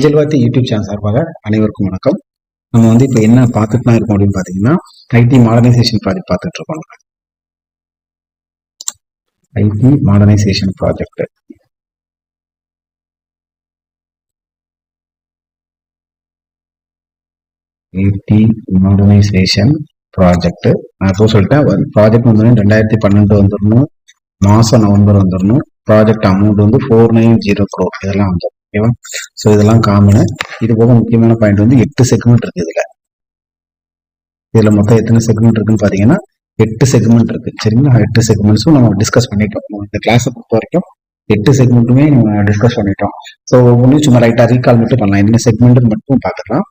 அஞ்சல்வாத்தி YouTube channel சார்பாக அனைவருக்கும் வணக்கம். நம்ம வந்து இப்போ என்ன பார்த்துட்டு தான் இருக்கோம் அப்படின்னு பார்த்தீங்கன்னா ஐடி மாடர்னைசேஷன் ப்ராஜெக்ட் பார்த்துட்டு இருக்கோம் IT modernisation project IT modernisation project நான் இப்போ சொல்லிட்டேன் ப்ராஜெக்ட் வந்து ரெண்டாயிரத்தி பன்னெண்டு வந்துடணும். மாதம் நவம்பர் வந்துடணும். ப்ராஜெக்ட் அமௌண்ட் வந்து ஃபோர் நைன் ஜீரோ க்ரோ இதெல்லாம் வந்துடும். ஓகேவா? ஸோ இதெல்லாம் காமனு இது போக முக்கியமான பாயிண்ட் வந்து எட்டு செக்மெண்ட் இருக்கு இதுல. இதுல மொத்தம் எத்தனை செக்மெண்ட் இருக்குன்னு பாத்தீங்கன்னா எட்டு செக்மெண்ட் இருக்கு. சரிங்களா? எட்டு செக்மெண்ட்ஸும் நம்ம டிஸ்கஸ் பண்ணிட்டோம். இந்த கிளாஸை பொறுத்த வரைக்கும் எட்டு செக்மெண்ட்டுமே நம்ம டிஸ்கஸ் பண்ணிட்டோம். ஸோ ஒவ்வொன்றும் சும்மா ரைட்டாக ரீகால் மட்டும் பண்ணலாம். என்ன செக்மெண்ட் மட்டும் பார்த்துக்கலாம்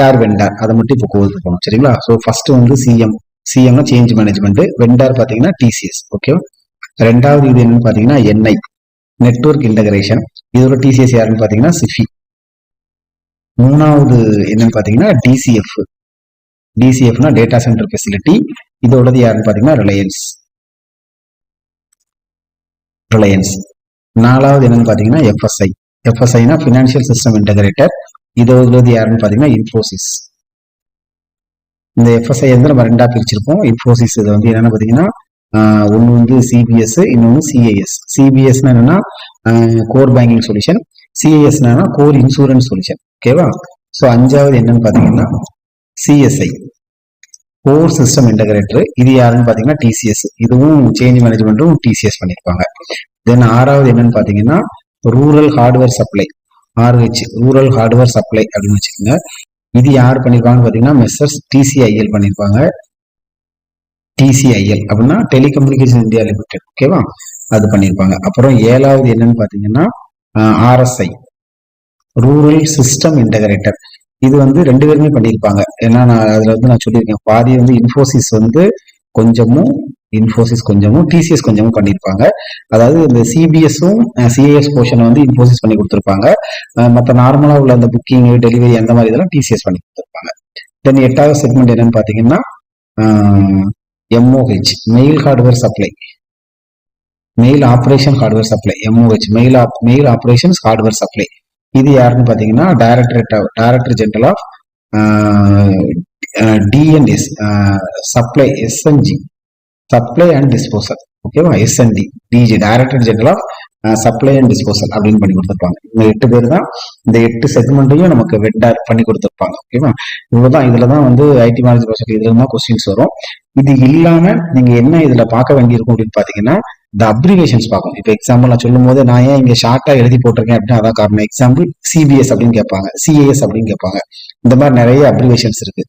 யார் வெண்டார் அதை மட்டும் இப்போ கோவிலுக்கு போகணும். சரிங்களா? ஸோ ஃபர்ஸ்ட் வந்து சிஎம் சிஎம்னா சேஞ்ச் மேனேஜ்மெண்ட் வெண்டார் பார்த்தீங்கன்னா டிசிஎஸ் ஓகே ரெண்டாவது இது என்னன்னு பார்த்தீங்கன்னா என்ஐ நெட்ஒர்க் இன்டகிரேஷன் இதோட டிசிஎஸ் யாருன்னு பார்த்தீங்கன்னா சிஃபி மூணாவது என்னன்னு பார்த்தீங்கன்னா டிசிஎஃப் டிசிஎஃப்னா டேட்டா சென்டர் ஃபெசிலிட்டி இதோடது யாருன்னு பார்த்தீங்கன்னா ரிலையன்ஸ் ரிலையன்ஸ் நாலாவது என்னன்னு பார்த்தீங்கன்னா எஃப்எஸ்ஐ எஃப்எஸ்ஐனா ஃபினான்ஷியல் சிஸ்டம் இன்டகிரேட்டர் உள்ளது யாருன்னு பார்த்தீங்கன்னா இன்ஃபோசிஸ் இந்த எஃப்எஸ்ஐ வந்து நம்ம ரெண்டாக பிரிச்சிருப்போம்? இன்ஃபோசிஸ் இது வந்து என்னென்னு பார்த்தீங்கன்னா ஒன்று வந்து சிபிஎஸ் இன்னொன்று சிஐஎஸ் சிபிஎஸ்னா என்னன்னா கோர் பேங்கிங் சொல்யூஷன் சிஐஎஸ்னா கோர் இன்சூரன்ஸ் சொல்யூஷன் ஓகேவா ஸோ அஞ்சாவது என்னன்னு பார்த்தீங்கன்னா சிஎஸ்ஐ கோர் சிஸ்டம் இன்டகிரேட்டர் இது யாருன்னு பார்த்தீங்கன்னா டிசிஎஸ் இதுவும் சேஞ்ச் மேனேஜ்மெண்ட்டும் டிசிஎஸ் பண்ணியிருப்பாங்க தென் ஆறாவது என்னன்னு பார்த்தீங்கன்னா rural hardware supply RH rural hardware supply அப்படின்னு வச்சுக்கோங்க. இது யார் பண்ணியிருப்பாங்கன்னு பார்த்தீங்கன்னா மெஸ்ஸர்ஸ் டிசிஐஎல் பண்ணியிருப்பாங்க டிசிஐஎல் அப்படின்னா டெலிகம்யூனிகேஷன் இந்தியா லிமிடெட் ஓகேவா அது பண்ணியிருப்பாங்க அப்புறம் ஏழாவது என்னன்னு பார்த்தீங்கன்னா ஆர்எஸ்ஐ ரூரல் சிஸ்டம் இன்டகிரேட்டர் இது வந்து ரெண்டு பேருமே பண்ணியிருப்பாங்க ஏன்னா நான் அதில் வந்து நான் சொல்லியிருக்கேன். பாதி வந்து இன்ஃபோசிஸ் வந்து கொஞ்சமும் இன்ஃபோசிஸ் கொஞ்சமும் டிசிஎஸ் கொஞ்சமும் பண்ணியிருப்பாங்க அதாவது இந்த சிபிஎஸும் சிஏஎஸ் போர்ஷனை வந்து இன்ஃபோசிஸ் பண்ணி கொடுத்துருப்பாங்க. மற்ற நார்மலாக உள்ள அந்த புக்கிங் டெலிவரி அந்த மாதிரி இதெல்லாம் டிசிஎஸ் பண்ணி கொடுத்துருப்பாங்க. தென் எட்டாவது செக்மெண்ட் என்னன்னு பார்த்தீங்கன்னா MOH mail hardware supply mail operation hardware supply MOH mail of mail operations hardware supply இது யாருன்னு பார்த்தீங்கன்னா directorate director general of DNS supply SNG supply and disposal ஓகேவா SND DG director general of supply and disposal அப்படின்னு பண்ணி கொடுத்துருப்பாங்க. இந்த எட்டு பேர் தான் இந்த எட்டு செக்மெண்ட்டையும் நமக்கு வெண்டார் பண்ணி கொடுத்துருப்பாங்க. ஓகேவா இவ்வளவுதான் இதுல தான் வந்து ஐடி மேனேஜ் ப்ராஜெக்ட் இதுல தான் கொஸ்டின்ஸ் வரும். இது இல்லாம நீங்க என்ன இதுல பார்க்க வேண்டியிருக்கும் அப்படின்னு பாத்தீங்கன்னா இந்த அப்ரிவேஷன்ஸ் பார்க்கும் இப்போ எக்ஸாம்பிள் நான் சொல்லும் போது நான் ஏன் இங்க ஷார்ட்டா எழுதி போட்டிருக்கேன் அப்படின்னு அதான் காரணம். எக்ஸாம்பிள் சிபிஎஸ் அப்படின்னு கேட்பாங்க. சிஏஎஸ் அப்படின்னு கேட்பாங்க. இந்த மாதிரி நிறைய அப்ரிவேஷன்ஸ் இருக்கு.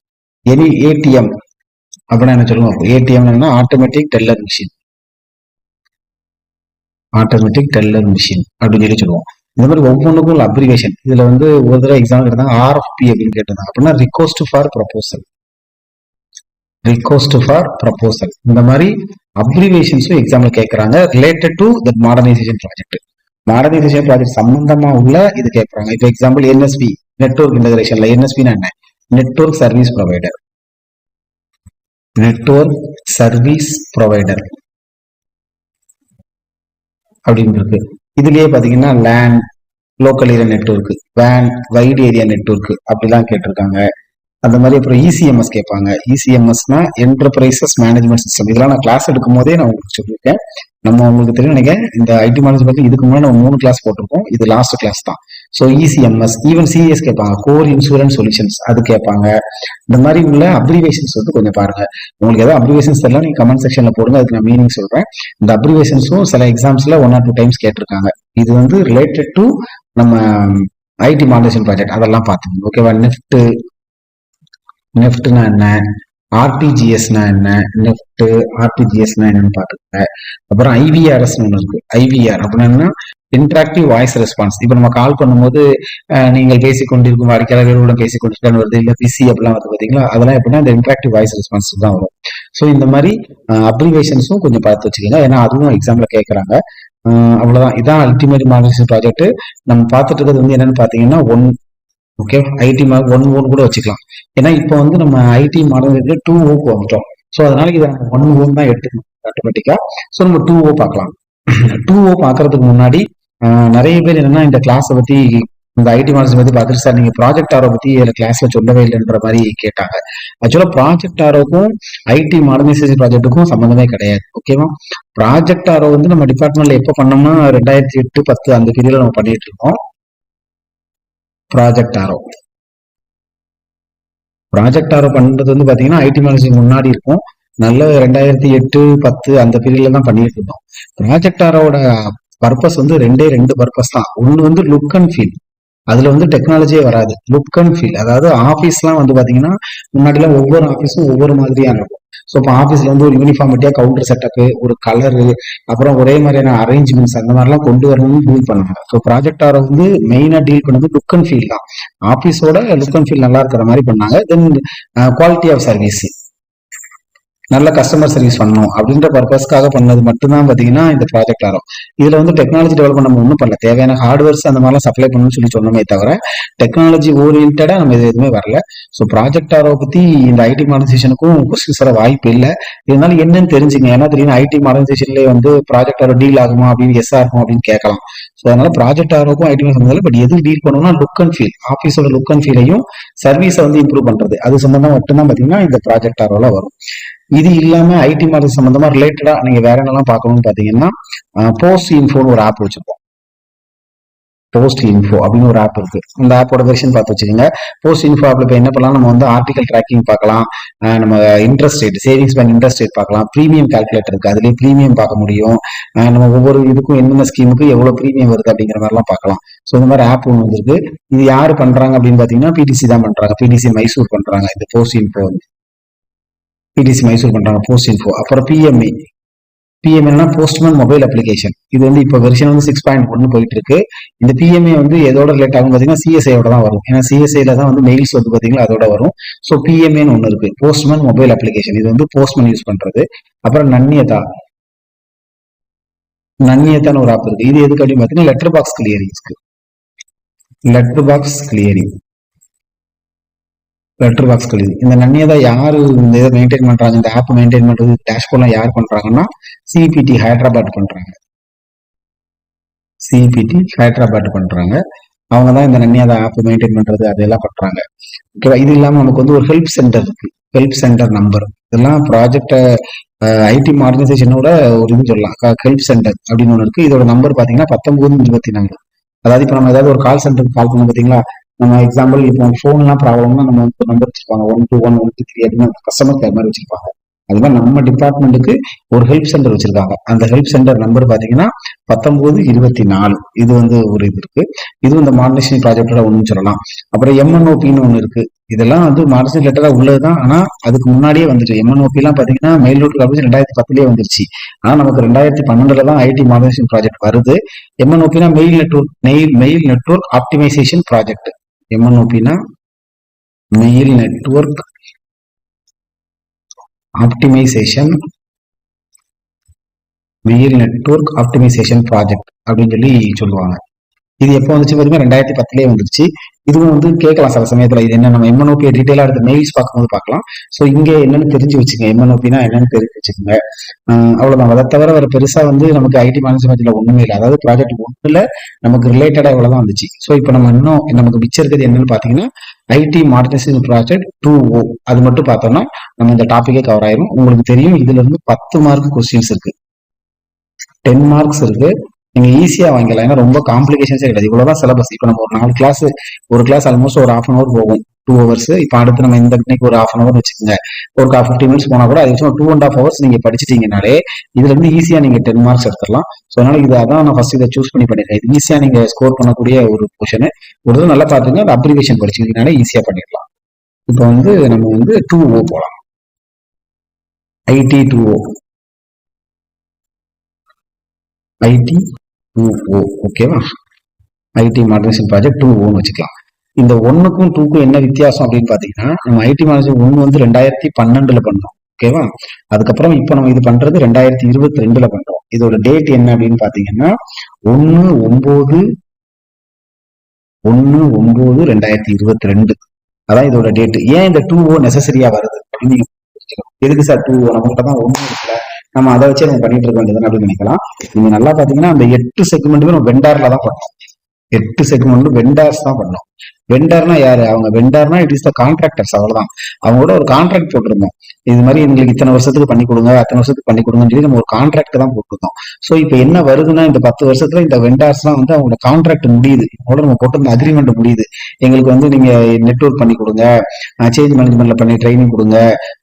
எனி ஏடிஎம் அப்படின்னா என்ன சொல்லுவோம்? ATM automatic teller machine automatic teller machine அப்படின்னு சொல்லி சொல்லுவோம். இந்த மாதிரி ஒவ்வொன்றுக்கும் உள்ள அப்ரிவேஷன் இதுல வந்து ஒரு தடவை எக்ஸாம் கேட்டாங்க ஆர்எஃப்பி அப்படின்னு கேட்டிருந்தாங்க. அப்படின்னா request for proposal request for proposal இந்த மாதிரி அப்ரிவேஷன்ஸும் எக்ஸாம்பிள் கேட்கறாங்க related to that modernisation project modernisation project சம்பந்தமா உள்ள இது கேட்கறாங்க இப்போ எக்ஸாம்பிள் என்எஸ்பி நெட்ஒர்க் இன்டகிரேஷன்ல என்எஸ்பினா என்ன? Network service provider network service provider அப்படின்னு இருக்கு. இதுலயே பாத்தீங்கன்னா லேண்ட் லோக்கல் ஏரியா நெட்ஒர்க் வேன் வைட் ஏரியா நெட்ஒர்க் அப்படிலாம் கேட்டிருக்காங்க. அந்த மாதிரி அப்புறம் இசிஎம்எஸ் கேட்பாங்க. இசிஎம்எஸ்னா என்டர்பிரைசஸ் மேனேஜ்மெண்ட் சிஸ்டம் இதெல்லாம் நான் கிளாஸ் எடுக்கும் போதே நான் உங்களுக்கு சொல்லியிருக்கேன். நம்ம உங்களுக்கு தெரியும் நினைக்கிறேன். இந்த ஐடி மேனேஜ்மெண்ட் இதுக்கு முன்னாடி நம்ம மூணு கிளாஸ் போட்டிருக்கோம். இது லாஸ்ட் கிளாஸ் தான். ஸோ இசிஎம்எஸ் ஈவன் சிஎஸ் கேட்பாங்க. கோர் இன்சூரன்ஸ் சொல்யூஷன்ஸ் அது கேட்பாங்க. இந்த மாதிரி உள்ள அப்ரிவேஷன்ஸ் வந்து கொஞ்சம் பாருங்க. உங்களுக்கு ஏதாவது அப்ரிவேஷன்ஸ் தெரியல நீங்க கமெண்ட் செக்ஷன்ல போடுங்க. அதுக்கு நான் மீனிங் சொல்றேன். இந்த அப்ரிவேஷன்ஸும் சில எக்ஸாம்ஸ்ல ஒன் ஆர் டூ டைம்ஸ் கேட்டிருக்காங்க. இது வந்து ரிலேட்டட் டு நம்ம ஐடி மாடலேஷன் ப்ராஜெக்ட் அதெல்லாம் பார்த்துக்கோங்க. ஓகேவா நெஃப்ட் நெஃப்ட்னா என்ன? ஆர்டிஜிஎஸ்னா என்ன? நெஃப்ட் ஆர்டிஜிஎஸ்னா என்னன்னு பாத்துக்கோங்க அப்புறம் ஐவிஆர்எஸ் ஒன்று இருக்கு. ஐவிஆர் அப்படின்னா இன்ட்ராக்டிவ் வாய்ஸ் ரெஸ்பான்ஸ் இப்போ நம்ம கால் பண்ணும்போது நீங்கள் பேசிக்கொண்டிருக்கும் வாடிக்கையாளர்களுடன் பேசிக் வருது இல்லை பிசி அப்படிலாம் வருது பார்த்தீங்களா? அதெல்லாம் எப்படின்னா இந்த இன்ட்ராக்டிவ் வாய்ஸ் ரெஸ்பான்ஸ் தான் வரும். ஸோ இந்த மாதிரி அப்ரிவேஷன்ஸும் கொஞ்சம் பார்த்து வச்சுக்கோங்க. ஏன்னா அதுவும் எக்ஸாம்ல கேட்குறாங்க. அவ்வளோதான் இதான் அல்டிமேட் மாடலேஷன் ப்ராஜெக்ட் நம்ம பார்த்துட்டு இருக்கிறது வந்து என்னன்னு பார்த்தீங்கன்னா one okay IT one O கூட வச்சுக்கலாம். ஏன்னா இப்போ வந்து நம்ம ஐடி மாடல் டூ ஓக்கு வந்துட்டோம். ஸோ அதனால இதை நம்ம ஒன் ஓன் தான் எடுத்துக்கணும் ஆட்டோமேட்டிக்காக ஸோ நம்ம டூ ஓ பார்க்கலாம். டூ ஓ பார்க்கறதுக்கு முன்னாடி நிறைய பேர் என்னன்னா இந்த கிளாஸை பத்தி இந்த ஐடி மாடல்ஸ் பத்தி பார்த்துட்டு சார் நீங்க ப்ராஜெக்ட் ஆரோ பத்தி இதில் கிளாஸ்ல சொல்லவே இல்லைன்ற மாதிரி கேட்டாங்க. ஆக்சுவலாக ப்ராஜெக்ட் ஆரோக்கும் ஐடி மாடர்னைசேஷன் ப்ராஜெக்ட்டுக்கும் சம்மந்தமே கிடையாது. ஓகேவா ப்ராஜெக்ட் ஆரோ வந்து நம்ம டிபார்ட்மெண்ட்ல எப்போ பண்ணோம்னா ரெண்டாயிரத்தி எட்டு பத்து அந்த பீரியட்ல நம்ம பண்ணிட்டு இருக்கோம். ப்ராஜெக்ட் ஆரோ ப்ராஜெக்ட் ஆரோ பண்றது வந்து பாத்தீங்கன்னா ஐடி மேனேஜிங் முன்னாடி இருக்கும். நல்ல ரெண்டாயிரத்தி எட்டு பத்து அந்த பீரியட்ல தான் பண்ணிட்டு இருந்தோம். ப்ராஜெக்ட் ஆரோட பர்பஸ் வந்து ரெண்டே ரெண்டு பர்பஸ் தான். ஒன்னு வந்து லுக் அண்ட் ஃபீல் அதுல வந்து டெக்னாலஜியே வராது. லுக் அண்ட் ஃபீல் அதாவது ஆஃபீஸ்லாம் வந்து பாத்தீங்கன்னா முன்னாடிலாம் ஒவ்வொரு ஆஃபீஸும் ஒவ்வொரு மாதிரியா இருக்கும். ஸோ இப்போ ஆஃபீஸ்ல வந்து ஒரு யூனிஃபார்மிட்டியா கவுண்டர் செட்டப் ஒரு கலரு அப்புறம் ஒரே மாதிரியான அரேஞ்ச்மெண்ட்ஸ் அந்த மாதிரிலாம் கொண்டு வரணும்னு டீல் பண்ணாங்க ஸோ ப்ராஜெக்ட் ஆரை வந்து மெயினா டீல் பண்ணது லுக் அண்ட் ஃபீல் தான். ஆஃபீஸோட லுக் அண்ட் ஃபீல் நல்லா இருக்கிற மாதிரி பண்ணாங்க. தென் குவாலிட்டி ஆஃப் சர்வீஸ் நல்ல கஸ்டமர் சர்வீஸ் பண்ணணும் அப்படின்ற பர்பஸ்க்காக பண்ணது மட்டும்தான் பார்த்தீங்கன்னா இந்த ப்ராஜெக்ட் ஆரோ இதில் வந்து டெக்னாலஜி டெவலப் நம்ம ஒன்றும் பண்ணல. தேவையான ஹார்ட்வேர்ஸ் அந்த மாதிரிலாம் சப்ளை பண்ணணும்னு சொல்லி சொன்னமே தவிர டெக்னாலஜி ஓரியன்டாக நம்ம இது எதுவுமே வரல. ஸோ ப்ராஜெக்ட் ஆரோ பற்றி இந்த ஐடி மாடர்னைசேஷனுக்கும் கொஸ்டின்ஸ் வர வாய்ப்பு இல்லை. இருந்தாலும் என்னன்னு தெரிஞ்சுங்க. ஏன்னா தெரியும் ஐடி மாடர்னைசேஷன்லேயே வந்து ப்ராஜெக்ட் ஆரோ டீல் ஆகுமா அப்படின்னு எஸ் ஆகுமா அப்படின்னு கேட்கலாம். ஸோ அதனால ப்ராஜெக்ட் ஆரோக்கும் ஐடி சம்மந்தம் பட் எது டீல் பண்ணணும்னா லுக் அண்ட் ஃபீல் ஆஃபீஸோட லுக் அண்ட் ஃபீலையும் சர்வீஸை வந்து இம்ப்ரூவ் பண்ணுறது அது சம்மந்தம் மட்டும்தான் பார்த்தீங்கன்னா இந்த ப்ராஜெக்ட் ஆரோவில் வரும். இது இல்லாம ஐடி மாடல் சம்பந்தமா ரிலேட்டடா நீங்க வேற என்னெல்லாம் பார்க்கணும்னு பாத்தீங்கன்னா போஸ்ட் இன்ஃபோன்னு ஒரு ஆப் வச்சிருக்கோம். போஸ்ட் இன்ஃபோ அப்படின்னு ஒரு ஆப் இருக்கு. இந்த ஆப்போட வெர்ஷன் பார்த்து வச்சுக்கோங்க. போஸ்ட் இன்ஃபோ ஆப்ல இப்போ என்ன பண்ணலாம்? நம்ம வந்து ஆர்டிகல் ட்ராக்கிங் பார்க்கலாம். நம்ம interest rate savings bank interest rate பார்க்கலாம். ப்ரீமியம் கால்குலேட்டர் இருக்கு. அதுலேயும் ப்ரீமியம் பார்க்க முடியும். நம்ம ஒவ்வொரு இதுக்கும் என்னென்ன ஸ்கீமுக்கு எவ்வளவு ப்ரீமியம் வருது அப்படிங்கிற மாதிரிலாம் பார்க்கலாம். ஸோ இந்த மாதிரி ஆப் ஒன்று வந்துருக்கு. இது யாரு பண்றாங்க அப்படின்னு பாத்தீங்கன்னா பிடிசி தான் பண்றாங்க. பிடிசி மைசூர் பண்றாங்க. இந்த போஸ்ட் இன்ஃபோ வந்து. பிடிசி மைசூர் பண்றாங்க போஸ்ட் இன்ஃபோ அப்புறம் பிஎம்ஏ பிஎம்ஏனா போஸ்ட்மேன் மொபைல் அப்ளிகேஷன் இது வந்து இப்போ வெர்ஷன் வந்து சிக்ஸ் பாயிண்ட் ஒன்று போயிட்டு இருக்கு இந்த பிஎம்ஏ வந்து எதோட ரிலேட் ஆகும் பார்த்தீங்கன்னா சிஎஸ்ஐயோட தான் வரும். ஏன்னா சிஎஸ்ஐல தான் வந்து மெயில்ஸ் வந்து பார்த்தீங்கன்னா அதோட வரும். ஸோ பிஎம்ஏன்னு ஒன்று இருக்கு. போஸ்ட்மேன் மொபைல் அப்ளிகேஷன் இது வந்து போஸ்ட்மேன் யூஸ் பண்றது. அப்புறம் நன்னியதா நன்னியத்தான ஒரு ஆப் இருக்கு. இது எதுக்கு அப்படின்னு பார்த்தீங்கன்னா letter box கிளியரிங்ஸ்க்கு letter box clearing letter box clearing இந்த நன்னியதா யார் இந்த இதை மெயின்டைன் பண்றாங்க? இந்த ஆப் மெயின்டைன் பண்றது டேஷ்போர்ட்லாம் யார் பண்றாங்கன்னா சிபிடி ஹைதராபாத் பண்றாங்க. சிபிடி ஹைதராபாத் பண்றாங்க. அவங்க தான் இந்த நன்னியாத ஆப் மெயின்டைன் பண்றது அதெல்லாம் பண்றாங்க. ஓகேவா இது இல்லாமல் நமக்கு வந்து ஒரு ஹெல்ப் சென்டர் இருக்கு. ஹெல்ப் சென்டர் நம்பர் இதெல்லாம் ப்ராஜெக்டை ஐடி மாடர்னைசேஷனோட ஒரு இது சொல்லலாம். ஹெல்ப் சென்டர் அப்படின்னு ஒன்று இருக்கு. இதோட நம்பர் பாத்தீங்கன்னா பத்தொன்பது இருபத்தி நாலு அதாவது இப்போ நம்ம ஏதாவது ஒரு கால் சென்டருக்கு கால் பண்ணோம் பாத்தீங்களா நம்ம எக்ஸாம்பிள் இப்போ ஃபோன்லாம் ப்ராப்ளம்னா நம்ம வந்து நம்பர் வச்சிருப்பாங்க one two one one two three அப்படின்னு கஸ்டமர் கேர் மாதிரி வச்சிருப்பாங்க. அது மாதிரி நம்ம டிபார்ட்மெண்ட்டுக்கு ஒரு ஹெல்ப் சென்டர் வச்சிருக்காங்க. அந்த ஹெல்ப் சென்டர் நம்பர் பாத்தீங்கன்னா பத்தொன்பது இருபத்தி நாலு இது வந்து ஒரு இது இருக்கு. இது இந்த மாடர்னேஷன் ப்ராஜெக்டோட ஒன்று சொல்லலாம். அப்புறம் எம்என்ஓபின்னு ஒன்று இருக்கு. இதெல்லாம் வந்து மாடர்னேஷன் லெட்டரா உள்ளதுதான். ஆனா அதுக்கு முன்னாடியே வந்துச்சு. எம்என்ஓபி எல்லாம் பாத்தீங்கன்னா மெயில் நோட் காலேஜ் ரெண்டாயிரத்தி பத்துலயே வந்துருச்சு. ஆனா நமக்கு ரெண்டாயிரத்தி பன்னெண்டுல தான் ஐடி மாடர்னேஷன் ப்ராஜெக்ட் வருது. எம்என்ஓபினா mail network mail mail network optimisation project எம்என்ஓபினா mail network optimisation mail network optimisation project அப்படின்னு சொல்லி சொல்லுவாங்க. இது எப்போ வந்துச்சு பாத்தீங்கன்னா ரெண்டாயிரத்தி பத்துலயே வந்துருச்சு. இதுவும் வந்து கேட்கலாம் சில சமயத்துல. இது என்ன நம்ம எம்என்ஓபி டீட்டெயிலா எடுத்து மெயில்ஸ் பார்க்கும்போது பார்க்கலாம். ஸோ இங்க என்னன்னு தெரிஞ்சு வச்சுங்க. எம்என்ஓபினா என்னன்னு தெரிஞ்சு வச்சுக்கோங்க. அவ்வளவுதான். அதை தவிர வேற பெருசா வந்து நமக்கு ஐடி மேனேஜ்மெண்ட்ல ஒண்ணுமே இல்லை. அதாவது ப்ராஜெக்ட் ஒண்ணுல நமக்கு ரிலேட்டடா இவ்வளவுதான் வந்துச்சு. ஸோ இப்போ நம்ம இன்னும் நமக்கு மிச்சம் இருக்கிறது என்னன்னு பாத்தீங்கன்னா IT modernisation project two O அது மட்டும் பார்த்தோம்னா நம்ம இந்த டாபிக்கே கவர் ஆயிரும். உங்களுக்கு தெரியும் இதுல இருந்து பத்து மார்க் கொஸ்டின்ஸ் இருக்கு. டென் மார்க்ஸ் இருக்கு. நீங்க ஈஸியா வாங்கிக்கலாம். ஏன்னா ரொம்ப காம்ப்ளிகேஷன்ஸே கிடையாது. இவ்வளவுதான் சிலபஸ் இப்போ நம்ம ஒரு நாலு கிளாஸ் ஒரு கிளாஸ் ஆல்மோஸ்ட் ஒரு ஹாஃப் அன் அவர் போகும். டூ ஹவர்ஸ் இப்போ அடுத்து நம்ம இந்த இன்னைக்கு ஒரு ஹாஃப் அன் ஹவர் வச்சுக்கோங்க. ஒரு ஃபிஃப்டி மினிட்ஸ் போனா கூட அதுக்கு டூ அண்ட் ஹாஃப் ஹவர்ஸ் நீங்க படிச்சிட்டீங்கனாலே இதுல இருந்து ஈஸியா நீங்க டென் மார்க்ஸ் எடுத்துடலாம். ஸோ அதனால இது அதான் நான் ஃபர்ஸ்ட் இதை சூஸ் பண்ணி பண்ணிருக்கேன் இது ஈஸியா நீங்க ஸ்கோர் பண்ணக்கூடிய ஒரு பொசிஷன் ஒரு தடவை நல்லா பாத்துங்க அந்த அப்ளிகேஷன் படிச்சிங்கன்னா ஈஸியா பண்ணிடலாம். இப்போ வந்து நம்ம வந்து டூ ஓ போகலாம் IT two O IT two O ஓகேவா ஐடி மாடர்னேஷன் ப்ராஜெக்ட் டூ ஓன்னு வச்சுக்கலாம். இந்த ஒன்னுக்கும் டூக்கும் என்ன வித்தியாசம் அப்படின்னு பாத்தீங்கன்னா நம்ம ஐடி மாடர்னேஷன் ஒன்னு வந்து ரெண்டாயிரத்தி பன்னெண்டுல பண்ணோம் ஓகேவா அதுக்கப்புறம் இப்போ நம்ம இது பண்றது ரெண்டாயிரத்தி இருபத்தி ரெண்டுல பண்றோம். இதோட டேட் என்ன அப்படின்னு பாத்தீங்கன்னா ஒன்னு ஒன்பது ஒன்னு ஒன்பது ரெண்டாயிரத்தி இருபத்தி ரெண்டு அதான் இதோட டேட் ஏன் இந்த டூ ஓ நெசசரியா வருது அப்படின்னு எதுக்கு சார் டூ ஓ நம்மகிட்ட தான் ஒன்னு இருக்குல்ல நம்ம அதை வச்சு நம்ம பண்ணிட்டு இருக்க வேண்டியது அப்படின்னு நினைக்கலாம். நீங்க நல்லா பாத்தீங்கன்னா அந்த எட்டு செக்மெண்ட்டுமே நம்ம வெண்டார்ல தான் பண்ணோம் எட்டு செக்மெண்ட்டும் வெண்டார்ஸ் தான் பண்ணோம் வெண்டர்னா யாரு? அவங்க வெண்டர்னா இட் இஸ் த கான்ட்ராக்டர்ஸ் அவ்வளவுதான். கூட ஒரு கான்ட்ராக்ட் போட்டிருந்தோம். இது மாதிரி எங்களுக்கு இத்தனை வருஷத்துக்கு பண்ணி கொடுங்க அத்தனை வருஷத்துக்கு பண்ணி கொடுங்கன்னு சொல்லி நம்ம ஒரு கான்ட்ராக்ட் தான் போட்டிருந்தோம். ஸோ இப்போ என்ன வருதுன்னா இந்த பத்து வருஷத்துல இந்த வெண்டார்ஸ்லாம் வந்து அவங்களோட கான்ட்ராக்ட் முடியுது. அவங்களோட நம்ம போட்டிருந்த அக்ரிமெண்ட் முடியுது. எங்களுக்கு வந்து நீங்க நெட்ஒர்க் பண்ணி கொடுங்க சேஞ்ச் மேனேஜ்மெண்ட்ல பண்ணி ட்ரைனிங் கொடுங்க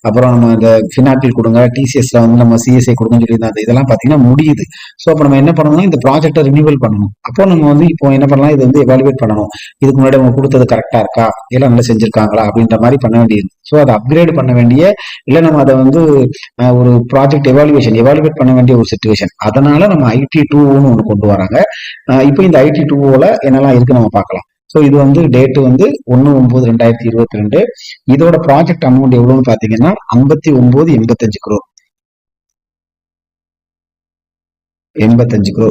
அப்புறம் நம்ம இந்த ஃபினாட்டில் கொடுங்க டிசிஎஸ்ல வந்து நம்ம சிஎஸ்ஐ கொடுங்கன்னு சொல்லி அந்த இதெல்லாம் பாத்தீங்கன்னா முடியுது. ஸோ அப்போ நம்ம என்ன பண்ணணும்னா இந்த ப்ராஜெக்டை ரினியூவல் பண்ணணும். அப்போ நம்ம வந்து இப்போ என்ன பண்ணலாம் இது வந்து எவாலுவேட் பண்ணணும். இதுக்கு முன்னாடி அவங்க கொடுத்தது கரெக்டா இருக்கா? எல்லாம் நல்லா செஞ்சிருக்காங்களா? அப்படின்ற மாதிரி பண்ண வேண்டியது. ஸோ அதை அப்கிரேட் பண்ண வேண்டிய இல்லை நம்ம அதை வந்து ஒரு ப்ராஜெக்ட் எவாலுவேஷன் எவாலுவேட் பண்ண வேண்டிய ஒரு சுச்சுவேஷன் அதனால நம்ம ஐடி டூன்னு ஒன்று கொண்டு வராங்க. இப்போ இந்த ஐடி டூவில் என்னெல்லாம் இருக்கு நம்ம பார்க்கலாம். ஸோ இது வந்து டேட் வந்து ஒன்று ஒன்பது ரெண்டாயிரத்தி இருபத்தி ரெண்டு. இதோட ப்ராஜெக்ட் அமௌண்ட் எவ்வளோன்னு பார்த்தீங்கன்னா ஐம்பத்தி ஒன்பது எண்பத்தஞ்சு குரோ எண்பத்தஞ்சு crore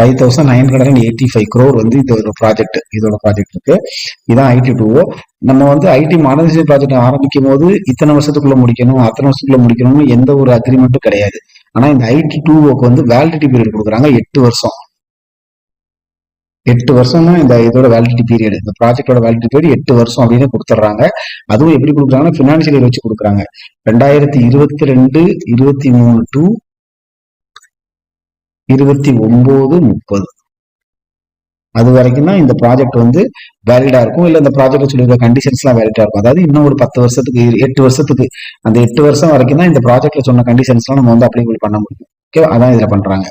five thousand nine hundred and eighty five crore வந்து இது ஒரு ப்ராஜெக்ட் இதோட ப்ராஜெக்ட் இருக்கு. இதான் ஐடி டூஓ நம்ம வந்து ஐடி மாடர்னைசேஷன் ப்ராஜெக்ட் ஆரம்பிக்கும் போது இத்தனை வருஷத்துக்குள்ள முடிக்கணும் அத்தனை வருஷத்துக்குள்ள முடிக்கணும்னு எந்த ஒரு அக்ரிமெண்ட்டும் கிடையாது. ஆனா இந்த ஐடி டூஓக்கு வந்து வேலிடிட்டி பீரியட் கொடுக்குறாங்க எட்டு வருஷம். எட்டு வருஷம் தான் இந்த இதோட வேலிடிட்டி பீரியட் இந்த ப்ராஜெக்டோட வேலிடிட்டி பீரியட் எட்டு வருஷம் அப்படின்னு கொடுத்துட்றாங்க. அதுவும் எப்படி கொடுக்குறாங்கன்னா ஃபினான்ஷியல் இயர் வச்சு கொடுக்குறாங்க. ரெண்டாயிரத்தி இருபத்தி ரெண்டு இருபத்தி மூணு டூ இருபத்தி ஒன்பது முப்பது. அது வரைக்கும் தான் இந்த ப்ராஜெக்ட் வந்து வேலிடா இருக்கும். இல்லை இந்த ப்ராஜெக்ட் சொல்லியிருக்க கண்டிஷன்ஸ்லாம் வேலிடா இருக்கும். அதாவது இன்னும் ஒரு பத்து வருஷத்துக்கு எட்டு வருஷத்துக்கு அந்த எட்டு வருஷம் வரைக்கும் தான் இந்த ப்ராஜெக்ட்ல சொன்ன கண்டிஷன்ஸ்லாம் நம்ம வந்து அப்ளிகபிள் பண்ண முடியும். ஓகே அதான் இதுல பண்றாங்க.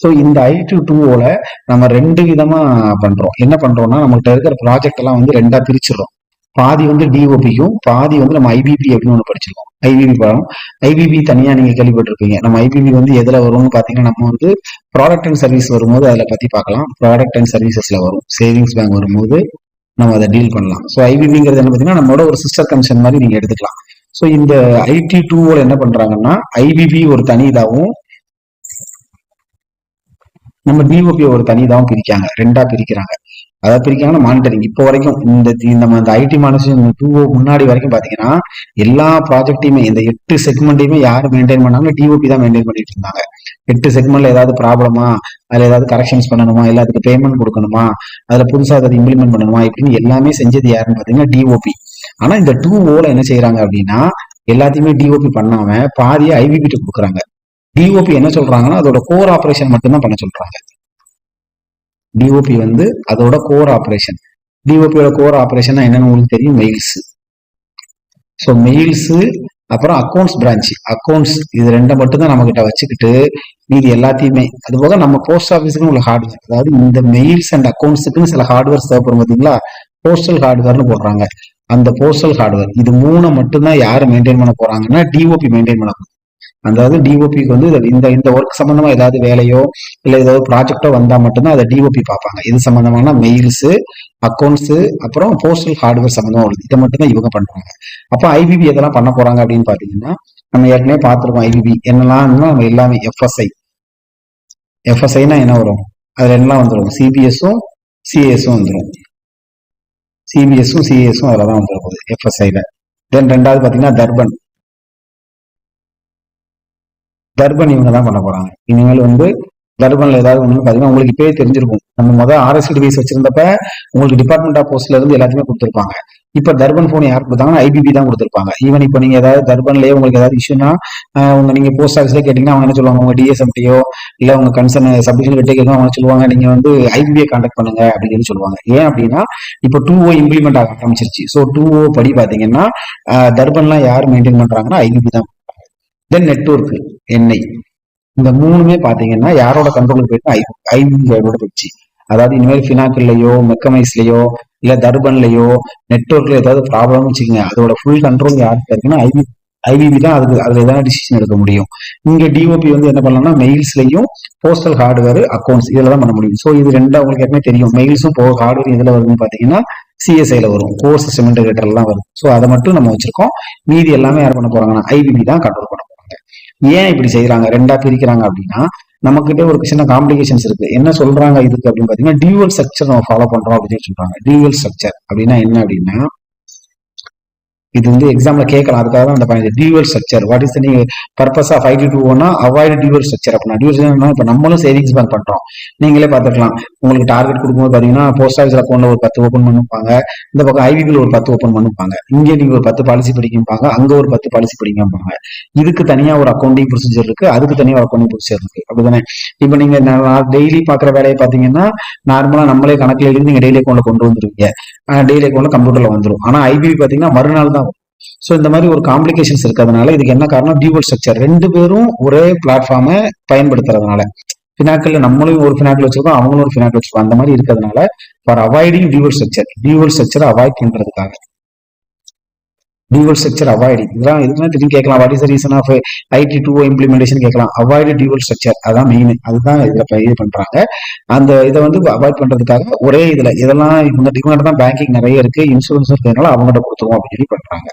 ஸோ இந்த ஐடி டூவோல நம்ம ரெண்டு விதமா பண்றோம். என்ன பண்றோம்னா நம்மகிட்ட இருக்கிற ப்ராஜெக்ட் எல்லாம் வந்து ரெண்டா பிரிச்சிடுறோம். பாதி வந்து டிஓபிக்கும் பாதி வந்து நம்ம ஐபிபி அப்படின்னு ஒன்று படிச்சிருக்கோம். ஐபிபி பாடம். ஐபிபி தனியா நீங்க கேள்விப்பட்டிருப்பீங்க. நம்ம ஐபிபி வந்து எதுல வரும்னு பாத்தீங்கன்னா நம்ம வந்து ப்ராடக்ட் அண்ட் சர்வீஸ் வரும்போது அதில் பத்தி பார்க்கலாம். ப்ராடக்ட் அண்ட் சர்வீசஸ்ல வரும். சேவிங்ஸ் பேங்க் வரும்போது நம்ம அதை டீல் பண்ணலாம். ஸோ ஐபிபிங்கிறது என்ன பார்த்தீங்கன்னா நம்மளோட ஒரு சிஸ்டர் கமிஷன் மாதிரி நீங்க எடுத்துக்கலாம். ஸோ இந்த ஐடி டூவோட என்ன பண்றாங்கன்னா ஐபிபி ஒரு தனி இதாகவும் நம்ம டிஓபி ஒரு தனி இதாகவும் பிரிக்காங்க ரெண்டா பிரிக்கிறாங்க. அதாவது பிரிக்காமல் மானிட்டரிங் இப்போ வரைக்கும் இந்த இந்த ஐடி மானிட்டரிங் டூ முன்னாடி வரைக்கும் பாத்தீங்கன்னா எல்லா ப்ராஜெக்ட்டையுமே இந்த எட்டு செக்மெண்ட்டையுமே யார் மெயின்டைன் பண்ணாங்க டிஓபி தான் மெயின்டைன் பண்ணிட்டு இருந்தாங்க. எட்டு செக்மெண்ட்ல ஏதாவது ப்ராப்ளமா அதுல ஏதாவது கரெக்ஷன்ஸ் பண்ணணுமா இல்ல அதுக்கு பேமெண்ட் கொடுக்கணுமா அதுல புதுசா ஏதாவது இம்ப்ளிமெண்ட் பண்ணணுமா இப்படின்னு எல்லாமே செஞ்சது யாருன்னு பாத்தீங்கன்னா டிஓபி ஆனா இந்த டூ ஓல என்ன செய்யறாங்க அப்படின்னா எல்லாத்தையுமே டிஓபி பண்ணாம பாதியை ஐபிபி கொடுக்குறாங்க. டிஓபி என்ன சொல்றாங்கன்னா அதோட கோர் ஆபரேஷன் மட்டும்தான் பண்ண சொல்றாங்க. டிஓபி வந்து அதோட கோர் ஆப்ரேஷன் டிஓபியோட கோர் ஆப்ரேஷன் என்னன்னு உங்களுக்கு தெரியும்? மெயில்ஸ் ஸோ மெயில்ஸ் அப்புறம் அக்கௌண்ட்ஸ் பிரான்ச் அக்கௌண்ட்ஸ் இது ரெண்டை மட்டும்தான் நம்ம கிட்ட வச்சுக்கிட்டு மீதி எல்லாத்தையுமே. அது போக நம்ம போஸ்ட் ஆஃபீஸுக்கு உள்ள ஹார்ட்வேர் அதாவது இந்த மெயில்ஸ் அண்ட் அக்கௌண்ட்ஸுக்குன்னு சில ஹார்ட்வேர்ஸ் தேவைப்படும் பார்த்தீங்களா? போஸ்டல் ஹார்ட்வேர்னு போடுறாங்க. அந்த போஸ்டல் ஹார்ட்வேர் இது மூணை மட்டும்தான் யார் மெயின்டைன் பண்ண போறாங்கன்னா டிஓபி மெயின்டைன் பண்ண அதாவது டிஓபிக்கு வந்து இந்த இந்த ஒர்க் சம்பந்தமா ஏதாவது வேலையோ இல்லை ஏதாவது ப்ராஜெக்டோ வந்தா மட்டும்தான் அதை டிஓபி பார்ப்பாங்க. இது சம்பந்தமான மெயில்ஸ் அக்கௌண்ட்ஸ் அப்புறம் போஸ்டல் ஹார்ட்வேர் சம்பந்தமா உள்ளது. இதை மட்டும் தான் இவங்க பண்றாங்க. அப்போ ஐபிபி எதெல்லாம் பண்ண போறாங்க அப்படின்னு பாத்தீங்கன்னா நம்ம ஏற்கனவே பார்த்துருக்கோம் ஐபிபி என்னெல்லாம் நம்ம எல்லாமே எஃப்எஸ்ஐ எஃப்எஸ்ஐனா என்ன வரும்? அதுல என்னெல்லாம் வந்துடும் சிபிஎஸும் சிஏஎஸும் வந்துடும் சிபிஎஸும் சிஏஎஸும் அதில் தான் வந்துடும் எஃப்எஸ்ஐல தென் ரெண்டாவது பாத்தீங்கன்னா தர்பன். தர்பன் இவங்க தான் பண்ண போறாங்க. இனிமேல் வந்து தர்பன்ல ஏதாவது ஒன்று பார்த்தீங்கன்னா உங்களுக்கு இப்பயே தெரிஞ்சிருக்கும். நம்ம முதல் ஆர்எஸ்சி டிவைஸ் வச்சிருந்தப்ப உங்களுக்கு டிபார்ட்மெண்ட் ஆஃப் போஸ்ட்ல இருந்து எல்லாத்தையுமே கொடுத்துருப்பாங்க. இப்ப தர்பன் போன் யார் கொடுத்தாங்கன்னா ஐபிபி தான் கொடுத்துருப்பாங்க. ஈவன் இப்போ நீங்க ஏதாவது தர்பன்லயே உங்களுக்கு ஏதாவது இஷ்யூனா உங்க நீங்க போஸ்ட் ஆஃபீஸ்ல கேட்டீங்கன்னா அவங்க என்ன சொல்லுவாங்க? உங்க டிஎஸ்எம்டியோ இல்ல உங்க கன்சர்ன் சப்டிஷன் கிட்ட அவங்க சொல்லுவாங்க? நீங்க வந்து ஐபிபியை கான்டாக்ட் பண்ணுங்க அப்படின்னு சொல்லுவாங்க. ஏன் அப்படின்னா இப்போ டூ ஓ இம்ப்ளிமெண்ட் ஆக ஆரம்பிச்சிருச்சு. ஸோ டூ ஓ படி பாத்தீங்கன்னா தர்பன்லாம் யார் மெயின்டைன் பண்றாங்கன்னா ஐபிபி தான் தென் நெட்ஒர்க் எண்ணெய் இந்த மூணுமே பாத்தீங்கன்னா யாரோட கண்ட்ரோலுக்கு போயிட்டு ஐபிஐயோட போச்சு அதாவது இனிமேல் ஃபினாக்கிள்லயோ மெக்கமைஸ்லயோ இல்ல தர்பன்லயோ நெட்ஒர்க்ல ஏதாவது ப்ராப்ளம் வச்சுக்கோங்க. அதோட ஃபுல் கண்ட்ரோல் யாருக்கு இருக்குன்னா ஐபி ஐபிபி தான் அதுக்கு அதுல எதாவது டிசிஷன் எடுக்க முடியும். இங்க டிஓபி வந்து என்ன பண்ணலாம்னா மெயில்ஸ்லயும் போஸ்டல் ஹார்ட்வேர் அக்கௌண்ட்ஸ் இதுல தான் பண்ண முடியும். ஸோ இது ரெண்டு அவங்களுக்கு ஏற்கனவே தெரியும். மெயில்ஸும் போ ஹார்ட்வேர் இதுல வருதுன்னு பாத்தீங்கன்னா சிஎஸ்ஐல வரும். கோர் சிஸ்டம் இன்டகிரேட்டர் வரும். ஸோ அதை மட்டும் நம்ம வச்சிருக்கோம். மீதி எல்லாமே யார் பண்ண போறாங்கன்னா ஐபிபி தான் கண்ட்ரோல் பண்ணும் ஏன் இப்படி செய்யறாங்க ரெண்டா பிரிக்கிறாங்க அப்படின்னா நம்ம கிட்ட ஒரு சின்ன காம்ப்ளிகேஷன்ஸ் இருக்கு. என்ன சொல்றாங்க இதுக்கு அப்படின்னு பாத்தீங்கன்னா டியூவல் ஸ்ட்ரக்சர் நம்ம ஃபாலோ பண்றோம் அப்படின்னு சொல்றாங்க. டியூவல் ஸ்ட்ரக்சர் அப்படின்னா என்ன அப்படின்னா இது வந்து எக்ஸாம்ல கேட்கலாம். அதுக்காக தான் அந்த point dual structure what is நீங்க பர்பஸ் ஆஃப் ஐடி டூ ஒன்னா அவாய்ட் டியூவல் ஸ்ட்ரக்சர் அப்படின்னா டியூவல் இப்போ நம்மளும் சேவிங்ஸ் பேங்க் பண்றோம். நீங்களே பார்த்துக்கலாம். உங்களுக்கு டார்கெட் கொடுக்கும்போது பாத்தீங்கன்னா போஸ்ட் ஆஃபீஸ் அக்கௌண்ட்ல ஒரு பத்து ஓப்பன் பண்ணிப்பாங்க. இந்த பக்கம் ஐபிபியில் ஒரு பத்து ஓப்பன் பண்ணிப்பாங்க. இங்கே நீங்க ஒரு பத்து பாலிசி படிக்கப்பாங்க அங்க ஒரு பத்து பாலிசி படிக்கப்பாங்க இதுக்கு தனியா ஒரு அக்கௌண்டிங் ப்ரொசீஜர் இருக்கு. அதுக்கு தனியா ஒரு அக்கௌண்டிங் ப்ரொசீஜர் இருக்கு. அப்படிதானே? இப்போ நீங்க டெய்லி பாக்குற வேலையை பாத்தீங்கன்னா நார்மலா நம்மளே கணக்குல இருந்து நீங்க டெய்லி அக்கௌண்ட்ல கொண்டு வந்துருவீங்க. டெய்லி அக்கௌண்ட்ல கம்ப்யூட்டர்ல வந்துடும் ஆனா ஐபிபி பாத்தீங்கன்னா மறுநாள் தான் ஸோ இந்த மாதிரி ஒரு காம்ப்ளிகேஷன்ஸ் இருக்கிறதுனால இதுக்கு என்ன காரணம்? டியூவல் ஸ்ட்ரக்சர் ரெண்டு பேரும் ஒரே பிளாட்ஃபார்மை பயன்படுத்துறதுனால. ஃபினாக்கிள் நம்மளும் ஒரு ஃபினாக்கிள் வச்சிருக்கோம் அவங்களும் ஒரு ஃபினாக்கிள் வச்சிருக்கோம். அந்த மாதிரி இருக்கிறதுனால for avoiding dual structure dual structure avoid பண்றதுக்காக. டியூவல் ஸ்ட்ரக்சர் அவாய்டிங் இதெல்லாம் இதுதான் திரும்பி கேட்கலாம். What is reason of IT two implementation கேட்கலாம். அவாய்டு டியூவல் ஸ்ட்ரக்சர் அதான் மெயின் அதுதான் இதுல இது பண்றாங்க. அந்த இதை வந்து அவாய்ட் பண்றதுக்காக ஒரே இதுல. இதெல்லாம் இவங்க டிமாண்ட் தான் பேங்கிங் நிறைய இருக்கு. இன்சூரன்ஸ் இருக்கிறதுனால அவங்ககிட்ட கொடுத்துருவோம் அப்படின்னு சொல்லி பண்றாங்க.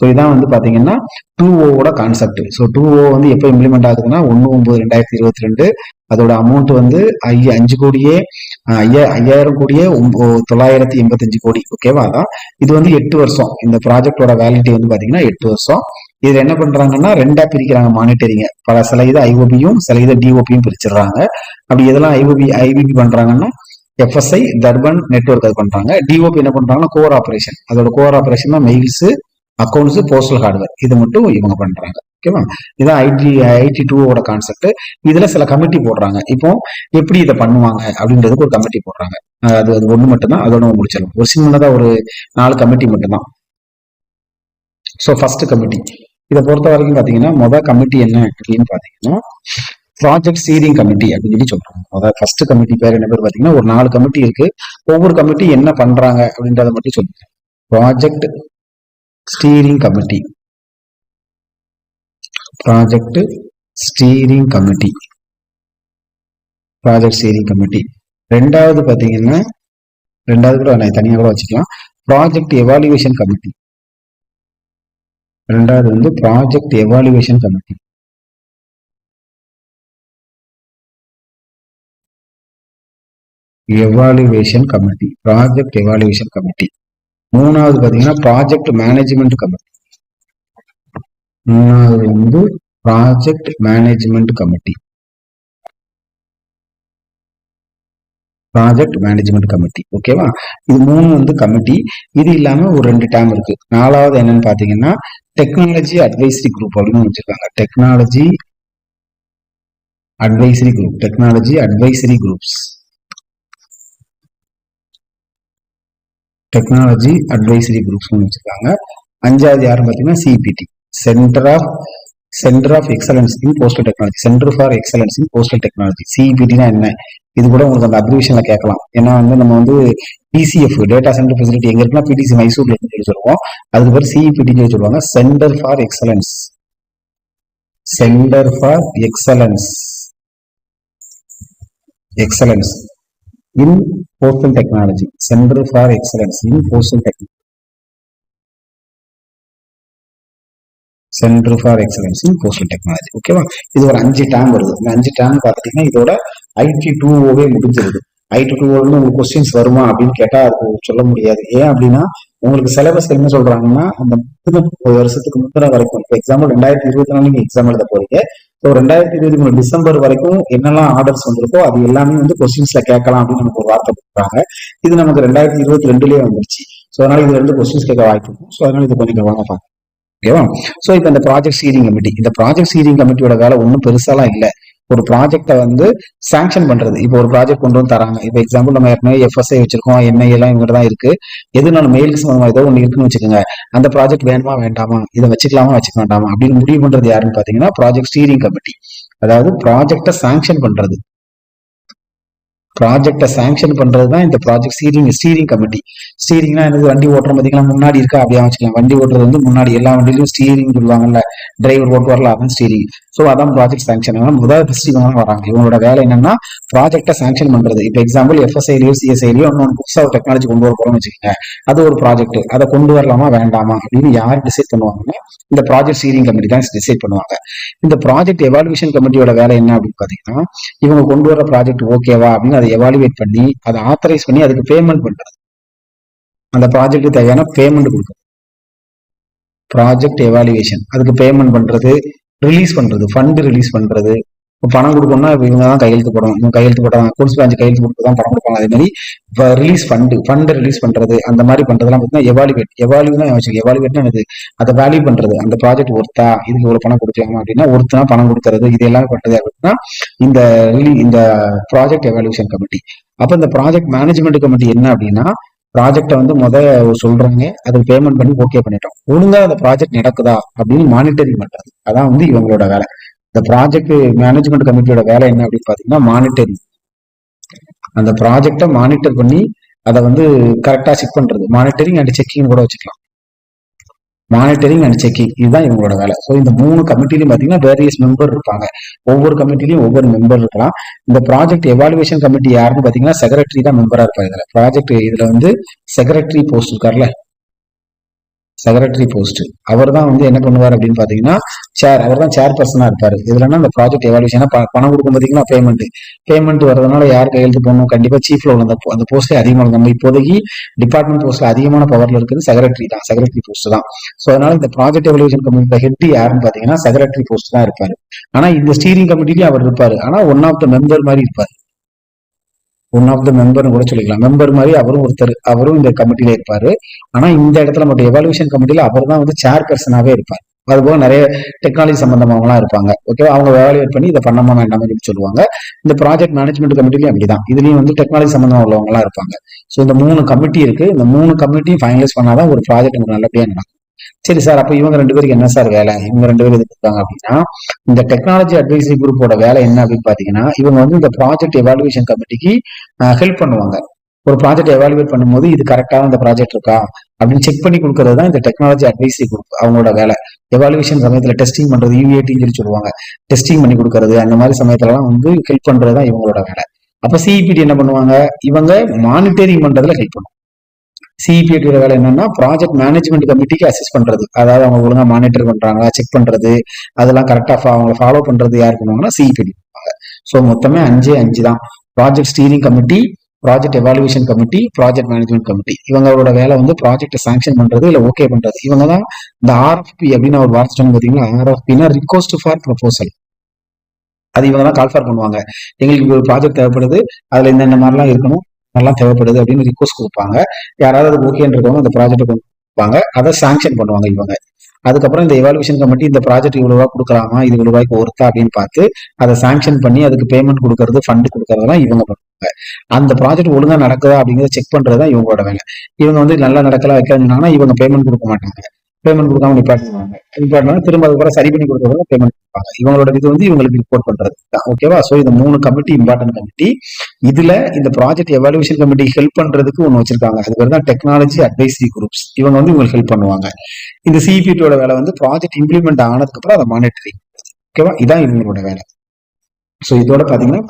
ஸோ இதான் வந்து பார்த்தீங்கன்னா டூ ஓவோட கான்செப்ட் ஸோ டூ ஓ வந்து எப்போ இம்ப்ளிமெண்ட் ஆகுதுன்னா ஒன்று ஒன்பது ரெண்டாயிரத்தி இருபத்தி ரெண்டு அதோட அமௌண்ட் வந்து ஐய அஞ்சு கோடியே ஐயா ஐயாயிரம் கோடியே ஒம்போ தொள்ளாயிரத்தி எண்பத்தஞ்சு கோடி. ஓகேவா அதான் இது வந்து எட்டு வருஷம். இந்த ப்ராஜெக்டோட வேலிட்டி வந்து பார்த்தீங்கன்னா எட்டு வருஷம். இதில் என்ன பண்றாங்கன்னா ரெண்டா பிரிக்கிறாங்க மானிட்டரிங்க பல சில இது ஐஓபியும் சில இது டிஓபியும் பிரிச்சிடுறாங்க. அப்படி இதெல்லாம் ஐஓபி ஐபிபி பண்றாங்கன்னா எஃப்எஸ்ஐ தர்பன் நெட்ஒர்க் அது பண்றாங்க. டிஓபி என்ன பண்றாங்கன்னா கோர் ஆபரேஷன் அதோட கோர் ஆபரேஷன் தான் மெயில்ஸ் அக்கௌண்ட்ஸ் போஸ்டல் ஹார்ட்வேர் இது மட்டும் இவங்க பண்றாங்க. ஓகேவா இதான் ஐடி ஐடி டூவோட கான்செப்ட் இதுல சில கமிட்டி போடுறாங்க. இப்போ எப்படி இதை பண்ணுவாங்க அப்படின்றதுக்கு ஒரு கமிட்டி போடுறாங்க. அது அது ஒண்ணு மட்டும்தான். அதோட முடிச்சிடலாம். ஒரு சின்னதா ஒரு நாலு கமிட்டி மட்டும்தான். ஸோ ஃபர்ஸ்ட் கமிட்டி இதை பொறுத்த வரைக்கும் பாத்தீங்கன்னா மொதல் கமிட்டி என்ன அப்படின்னு பாத்தீங்கன்னா ப்ராஜெக்ட் சீரிங் கமிட்டி அப்படின்னு சொல்லி சொல்றாங்க. அதாவது ஃபர்ஸ்ட் கமிட்டி பேர் என்ன பேர் பாத்தீங்கன்னா ஒரு நாலு கமிட்டி இருக்கு. ஒவ்வொரு கமிட்டி என்ன பண்றாங்க அப்படின்றத மட்டும் சொல்லுங்க. Project steering committee project steering committee project steering committee ரெண்டாவது பார்த்தீங்கன்னா ரெண்டாவது கூட நான் தனியாக கூட வச்சுக்கலாம். ப்ராஜெக்ட் எவாலுவேஷன் கமிட்டி ரெண்டாவது வந்து project evaluation committee evaluation committee project evaluation committee மூணாவது பார்த்தீங்கன்னா ப்ராஜெக்ட் மேனேஜ்மெண்ட் கமிட்டி மூணாவது வந்து project management committee project management committee ஓகேவா இது மூணு வந்து கமிட்டி இது இல்லாம ஒரு ரெண்டு டேம் இருக்கு. நாலாவது என்னன்னு பாத்தீங்கன்னா டெக்னாலஜி அட்வைசரி குரூப் அப்படின்னு வச்சிருக்காங்க. Technology advisory group technology advisory groups technology advisory groups வச்சிருக்காங்க. அஞ்சாவது யாரும் பார்த்தீங்கன்னா CPT centre of centre of excellence in postal technology centre for excellence in postal technology சிபிடினா என்ன? இது கூட உங்களுக்கு அந்த அப்ரிவேஷன்ல கேட்கலாம். ஏன்னா வந்து நம்ம வந்து பிசிஎஃப் டேட்டா சென்டர் ஃபெசிலிட்டி எங்க இருக்குன்னா பிடிசி மைசூர்ல இருக்குன்னு சொல்லி சொல்லுவோம். அதுக்கு பேர் சிபிடின்னு சொல்லுவாங்க. Centre for excellence centre for excellence excellence in postal technology centre for excellence in postal technology centre for excellence in postal technology ஓகேவா இது ஒரு அஞ்சு டேம் வருது. இந்த அஞ்சு டேம் பார்த்துட்டீங்கன்னா இதோட ஐடி டூ ஓவே முடிஞ்சிருது. ஐடி டூ வந்து உங்களுக்கு கொஸ்டின்ஸ் வருமா அப்படின்னு கேட்டால் அது சொல்ல முடியாது. ஏன் அப்படின்னா உங்களுக்கு சிலபஸ் என்ன சொல்றாங்கன்னா அந்த முப்பது வருஷத்துக்கு முந்தின வரைக்கும் இப்போ எக்ஸாம்பிள் ரெண்டாயிரத்தி இருபத்தி நாலு நீங்க எக்ஸாம் எழுத போறீங்க. ஸோ ரெண்டாயிரத்தி இருபத்தி மூணு டிசம்பர் வரைக்கும் என்னெல்லாம் ஆர்டர்ஸ் வந்திருக்கோ அது எல்லாமே வந்து கொஸ்டின்ஸ்ல கேட்கலாம் அப்படின்னு நமக்கு ஒரு வார்த்தை கொடுக்குறாங்க. இது நமக்கு ரெண்டாயிரத்தி இருபத்தி ரெண்டுலயே வந்துருச்சு. ஸோ அதனால இதுல இருந்து கொஸ்டின்ஸ் கேட்க வாய்ப்பு இருக்கும் ஸோ அதனால இது கொஞ்சம் கவனமா பார்க்கணும். ஓகேவா ஸோ இப்போ இந்த ப்ராஜெக்ட் சீரிங் கமிட்டி இந்த ப்ராஜெக்ட் ஸ்டீரிங் கமிட்டியோட வேலை ஒன்றும் பெருசாலாம் இல்லை. ஒரு ப்ராஜெக்டை வந்து சாங்ஷன் பண்றது. இப்போ ஒரு ப்ராஜெக்ட் கொண்டு வந்து தராங்க. இப்போ எக்ஸாம்பிள் நம்ம ஏற்கனவே எஃப்எஸ்ஐ வச்சிருக்கோம் என்ஐ எல்லாம் இவங்க தான் இருக்கு. எதுனாலும் மெயிலுக்கு சம்பந்தமா ஏதோ ஒன்று இருக்குன்னு வச்சுக்கோங்க. அந்த ப்ராஜெக்ட் வேணுமா வேண்டாமா? இதை வச்சுக்கலாமா வச்சுக்க வேண்டாமா? அப்படின்னு முடிவு பண்றது யாருன்னு பாத்தீங்கன்னா ப்ராஜெக்ட் ஸ்டீரிங் கமிட்டி அதாவது ப்ராஜெக்டை சாங்ஷன் பண்றது. ப்ராஜெக்டை சாங்ஷன் பண்றது தான் இந்த ப்ராஜெக்ட் ஸ்டீரிங் ஸ்டீரிங் கமிட்டி ஸ்டீரிங்னா எனக்கு வண்டி ஓட்டுற பார்த்தீங்கன்னா முன்னாடி இருக்கா? அப்படியே வச்சுக்கலாம். வண்டி ஓட்டுறது வந்து முன்னாடி எல்லா வண்டியிலும் ஸ்டீரிங் சொல்லுவாங்கல்ல. டிரைவர் ஓட்டு வரல அதான் ஸ்டீரிங் ஸோ அதான் ப்ராஜெக்ட் சாங்ஷன் முதல் ஃபர்ஸ்ட் வராங்க. இவங்களோட வேலை என்னன்னா ப்ராஜெக்டை சாங்ஷன் பண்றது. இப்போ எக்ஸாம்பிள் எஃப்எஸ்ஐலியோ சிஎஸ்ஐலியோ இன்னொன்று புதுசாக ஒரு டெக்னாலஜி கொண்டு வர போறோம்னு வச்சுக்கோங்க அது ஒரு ப்ராஜெக்ட் அதை கொண்டு வரலாமா? வேண்டாமா? அப்படின்னு யார் டிசைட் பண்ணுவாங்கன்னா இந்த ப்ராஜெக்ட் ஸ்டீரிங் கமிட்டி தான் டிசைட் பண்ணுவாங்க. இந்த ப்ராஜெக்ட் எவாலுவேஷன் கமிட்டியோட வேலை என்ன அப்படின்னு பார்த்தீங்கன்னா இவங்க கொண்டு வர ப்ராஜெக்ட் ஓகேவா அப்படின்னு அதை எவாலுவேட் பண்ணி அதை ஆத்தரைஸ் பண்ணி அதுக்கு பேமெண்ட் பண்றது. அந்த ப்ராஜெக்ட்டுக்கு தேவையான பேமெண்ட் கொடுக்குறது ப்ராஜெக்ட் எவாலுவேஷன் அதுக்கு பேமெண்ட் பண்றது ரிலீஸ் பண்றது ஃபண்ட் ரிலீஸ் பண்றது. இப்போ பணம் கொடுக்கணும்னா இவங்க தான் கையெழுத்து போடணும். இவங்க கையெழுத்து போடுறாங்க அக்கௌண்ட்ஸ் பிரான்ச் கையெழுத்து கொடுத்து தான் பணம் கொடுப்பாங்க. அதே மாதிரி இப்போ ரிலீஸ் ஃபண்டு ஃபண்டை ரிலீஸ் பண்றது அந்த மாதிரி பண்ணுறதுலாம் பார்த்தீங்கன்னா எவாலுவேட் எவாலுவே தான் வச்சுக்கோங்க எவாலுவேட்னா எனக்கு அதை வேல்யூ பண்றது. அந்த ப்ராஜெக்ட் ஒர்த்தா இதுக்கு இவ்வளவு பணம் கொடுக்கலாமா? அப்படின்னா ஒருத்தனா பணம் கொடுக்கறது. இது எல்லாமே பண்றது அப்படின்னா இந்த ரிலீ இந்த ப்ராஜெக்ட் எவாலுவேஷன் கமிட்டி அப்போ இந்த ப்ராஜெக்ட் மேனேஜ்மெண்ட் கமிட்டி என்ன அப்படின்னா ப்ராஜெக்டை வந்து முத சொல்றாங்க. அதுக்கு பேமெண்ட் பண்ணி ஓகே பண்ணிட்டோம். ஒழுங்கா அந்த ப்ராஜெக்ட் நடக்குதா அப்படின்னு மானிட்டரிங் பண்றது அதான் வந்து இவங்களோட வேலை. இந்த ப்ராஜெக்ட் மேனேஜ்மெண்ட் கமிட்டியோட வேலை என்ன அப்படின்னு பாத்தீங்கன்னா மானிட்டரிங் அந்த ப்ராஜெக்டை மானிட்டர் பண்ணி அதை வந்து கரெக்டா செக் பண்றது. மானிட்டரிங் அண்ட் செக்கிங் கூட வச்சுக்கலாம். மானிட்டரிங் அண்ட் செக்கிங் இதுதான் இவங்களோட வேலை. ஸோ இந்த மூணு கமிட்டிலையும் பார்த்தீங்கன்னா வேரியஸ் மெம்பர் இருப்பாங்க. ஒவ்வொரு கமிட்டிலையும் ஒவ்வொரு மெம்பர் இருக்கலாம். இந்த ப்ராஜெக்ட் எவாலுவேஷன் கமிட்டி யாருன்னு பார்த்தீங்கன்னா செக்ரட்டரி தான் மெம்பராக இருப்பாங்க இதில். ப்ராஜெக்ட் இதில் வந்து செக்ரட்டரி போஸ்ட் இருக்கார்ல. செக்ரட்டரி போஸ்ட் அவர் தான் வந்து என்ன பண்ணுவார் அப்படின்னு பாத்தீங்கன்னா சேர் அவர் தான் சேர் பர்சனா இருப்பாரு இதுலன்னா அந்த ப்ராஜெக்ட் எவாலுவேஷன் பணம் கொடுக்கும் பாத்தீங்கன்னா பேமெண்ட் பேமெண்ட் வரதுனால யார் கையெழுத்து போடணும்? கண்டிப்பா சீஃப்ல உள்ள அந்த அந்த போஸ்டே அதிகமாக நம்ம இப்போதைக்கு டிபார்ட்மெண்ட் போஸ்ட்ல அதிகமான பவர்ல இருக்குது செக்ரட்டரி தான். செக்ரட்டரி போஸ்ட் தான். ஸோ அதனால இந்த ப்ராஜெக்ட் எவல்யூஷன் கமிட்டி ஹெட் யாருன்னு பாத்தீங்கன்னா செக்ரட்டரி போஸ்ட் தான் இருப்பாரு. ஆனா இந்த ஸ்டீரிங் கமிட்டிலயும் அவர் இருப்பாரு. ஆனா ஒன் ஆஃப் த மெம்பர் மாதிரி இருப்பாரு. ஒன் ஆஃப் த மெம்பர்னு கூட சொல்லிக்கலாம். மெம்பர் மாதிரி அவரும் ஒருத்தர் அவரும் இந்த கமிட்டியில இருப்பாரு. ஆனா இந்த இடத்துல மட்டும் எவாலுவேஷன் கமிட்டியில அவர் தான் வந்து சேர் பர்சனாவே இருப்பார். அதுபோக நிறைய டெக்னாலஜி சம்பந்தமாகலாம் இருப்பாங்க. ஓகேவா அவங்க வேல்யூட் பண்ணி இதை பண்ணாம வேண்டாம் சொல்லி சொல்லுவாங்க. இந்த ப்ராஜெக்ட் மேனேஜ்மெண்ட் கமிட்டிலையும் அப்படிதான். இதுலயும் வந்து டெக்னாலஜி சம்பந்தமா உள்ளவங்களாம் இருப்பாங்க. ஸோ இந்த மூணு கமிட்டி இருக்கு. இந்த மூணு கமிட்டியும் ஃபைனலைஸ் பண்ணாதான் ஒரு ப்ராஜெக்ட் உங்களுக்கு நல்லபடியா நடக்கும். சரி சார் அப்ப இவங்க ரெண்டு பேருக்கு என்ன சார் வேலை? இவங்க ரெண்டு பேரும் எதுக்கு இருக்காங்க அப்படின்னா இந்த டெக்னாலஜி அட்வைசரி குரூப்போட வேலை என்ன அப்படின்னு பாத்தீங்கன்னா இவங்க வந்து இந்த ப்ராஜெக்ட் எவாலுவேஷன் கமிட்டிக்கு ஹெல்ப் பண்ணுவாங்க. ஒரு ப்ராஜெக்ட் எவாலுவேட் பண்ணும்போது இது கரெக்டாக இந்த ப்ராஜெக்ட் இருக்கா? அப்படின்னு செக் பண்ணி கொடுக்கறது தான் இந்த டெக்னாலஜி அட்வைசரி குரூப் அவங்களோட வேலை. எவாலுவேஷன் சமயத்துல டெஸ்டிங் பண்றது யூஏடின்னு சொல்லி சொல்லுவாங்க. டெஸ்டிங் பண்ணி கொடுக்கறது அந்த மாதிரி சமயத்துலலாம் வந்து ஹெல்ப் பண்றது தான் இவங்களோட வேலை. அப்போ சிஇபிடி என்ன பண்ணுவாங்க? இவங்க மானிட்டரிங் பண்றதுல ஹெல்ப் பண்ணுவாங்க. சிபிஐடியோட வேலை என்னன்னா ப்ராஜெக்ட் மேனேஜ்மெண்ட் கமிட்டிக்கு அசிஸ்ட் பண்றது. அதாவது அவங்க ஒழுங்கா மானிட்டர் பண்றாங்க செக் பண்றது அதெல்லாம் கரெக்டா அவங்களை ஃபாலோ பண்றது யார் பண்ணுவாங்கன்னா சிபிடி ஸோ மொத்தமே அஞ்சே அஞ்சு தான். Project steering committee project evaluation committee project management committee இவங்களோட வேலை வந்து ப்ராஜெக்டை சாங்ஷன் பண்றது இல்லை ஓகே பண்றது. இவங்க தான் இந்த ஆர்எஃப்பி அப்படின்னு ஒரு வார்த்தை சொன்ன பாத்தீங்கன்னா ஆர்எஃப்பினா ரிக்வஸ்ட் ஃபார் ப்ரொபோசல் அது இவங்க தான் கால்ஃபார் பண்ணுவாங்க. எங்களுக்கு ஒரு ப்ராஜெக்ட் தேவைப்படுது அதில் இந்த மாதிரிலாம் இருக்கணும் நல்லா தேவைப்படுது அப்படின்னு ரிக்வஸ்ட் கொடுப்பாங்க. யாராவது அது இருக்கவங்க அந்த ப்ராஜெக்ட் கொடுப்பாங்க. அதை சாங்ஷன் பண்ணுவாங்க இவங்க. அதுக்கப்புறம் இந்த எவாலுவேஷன் கமிட்டி இந்த ப்ராஜெக்ட் இவ்வளோ ரூபா கொடுக்கலாமா இது இவ்வளோ ரூபாய்க்கு ஒருத்தா அப்படின்னு பார்த்து அதை சாங்ஷன் பண்ணி அதுக்கு பேமெண்ட் கொடுக்கறது ஃபண்ட் கொடுக்கறதெல்லாம் இவங்க பண்ணுவாங்க. அந்த ப்ராஜெக்ட் ஒழுங்கா நடக்குதா அப்படிங்கறத செக் பண்ணுறது தான் இவங்களோட வேலை. இவங்க வந்து நல்லா நடக்கல வைக்கலாம்னா இவங்க பேமெண்ட் கொடுக்க மாட்டாங்க. பேமெண்ட் கொடுக்காம நிப்பாட்டிடுவாங்க நிப்பாட்டினா திரும்ப அதுக்கப்புறம் சரி பண்ணி கொடுக்கறதுல பேமெண்ட் கொடுப்பாங்க. இவங்களோட இது வந்து இவங்களுக்கு ரிப்போர்ட் பண்றது. தான் ஓகேவா ஸோ இந்த மூணு கமிட்டி இம்பார்ட்டன்ட் கமிட்டி இதுல இந்த ப்ராஜெக்ட் எவாலுவேஷன் கமிட்டி ஹெல்ப் பண்றதுக்கு ஒன்று வச்சிருக்காங்க. அது பேர் தான் டெக்னாலஜி அட்வைசரி குரூப்ஸ் இவங்க வந்து இவங்களுக்கு ஹெல்ப் பண்ணுவாங்க. இந்த சிபிடியோட வேலை வந்து ப்ராஜெக்ட் இம்ப்ளிமெண்ட் ஆனதுக்கு அப்புறம் அதை மானிட்டரிங் ஓகேவா இதான் இவங்களோட வேலை. ஸோ இதோட பாத்தீங்கன்னா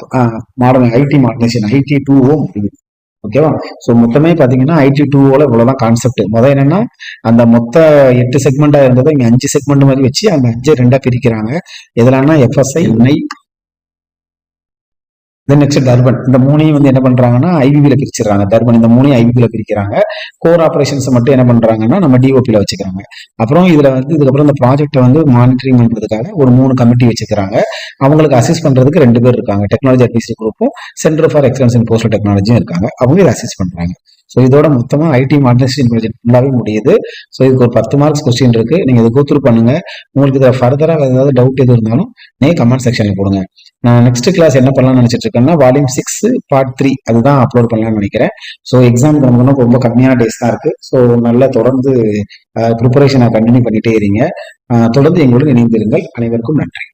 modern IT modernisation IT two O முடியுது ஓகேவா ஸோ மொத்தமே பார்த்தீங்கன்னா ஐடி டூவோட இவ்வளோதான் கான்செப்ட் முதல் என்னன்னா அந்த மொத்த எட்டு செக்மெண்ட்டாக இருந்ததை இங்கே அஞ்சு செக்மெண்ட் மாதிரி வச்சு அந்த அஞ்சு ரெண்டாக பிரிக்கிறாங்க. எதுலான்னா எஃப்எஸ்ஐ என்ஐ தென் நெக்ஸ்ட் டர்பன் இந்த மூணையும் வந்து என்ன பண்றாங்கன்னா ஐவிபில பிரிச்சிடறாங்க. டர்பன் இந்த மூணையும் ஐவிபில பிரிக்கிறாங்க. கோர் ஆபரேஷன்ஸ் மட்டும் என்ன பண்றாங்கன்னா நம்ம டிஓபியில வச்சுக்கிறாங்க. அப்புறம் இதுல வந்து இதுக்கப்புறம் இந்த ப்ராஜெக்ட்டை வந்து மானிட்டரிங் பண்றதுக்காக ஒரு மூணு கமிட்டி வச்சுக்கிறாங்க. அவங்களுக்கு அசிஸ்ட் பண்றதுக்கு ரெண்டு பேர் இருக்காங்க. Technology advisory குரூப்பும் centre for excellence in postal டெக்னாலஜியும் இருக்காங்க. அவங்க இதை அசிஸ்ட் பண்றாங்க. ஸோ இதோட மொத்தமாக ஐடி மாடர்னைசேஷன் ப்ராஜெக்ட் ஃபுல்லாகவே முடியுது. ஸோ இதுக்கு ஒரு பத்து மார்க்ஸ் கொஸ்டின் இருக்கு. நீங்கள் இதை கோத்ரூ பண்ணுங்க. உங்களுக்கு இதை ஃபர்தராக ஏதாவது டவுட் எது இருந்தாலும் நீங்கள் கமெண்ட் செக்ஷனில் போடுங்க. நான் நெக்ஸ்ட் கிளாஸ் என்ன பண்ணலாம்னு நினைச்சிட்டு இருக்கேன்னா வால்யூம் சிக்ஸ் பார்ட் த்ரீ அதுதான் அப்லோட் பண்ணலாம்னு நினைக்கிறேன். ஸோ எக்ஸாம் நமக்கு ரொம்ப கம்மியான டேஸ் தான் இருக்கு. ஸோ நல்லா தொடர்ந்து ப்ரிப்பரேஷனை கண்டினியூ பண்ணிட்டே இருங்க. தொடர்ந்து எங்களுடன் இணைந்திருங்கள். அனைவருக்கும் நன்றி.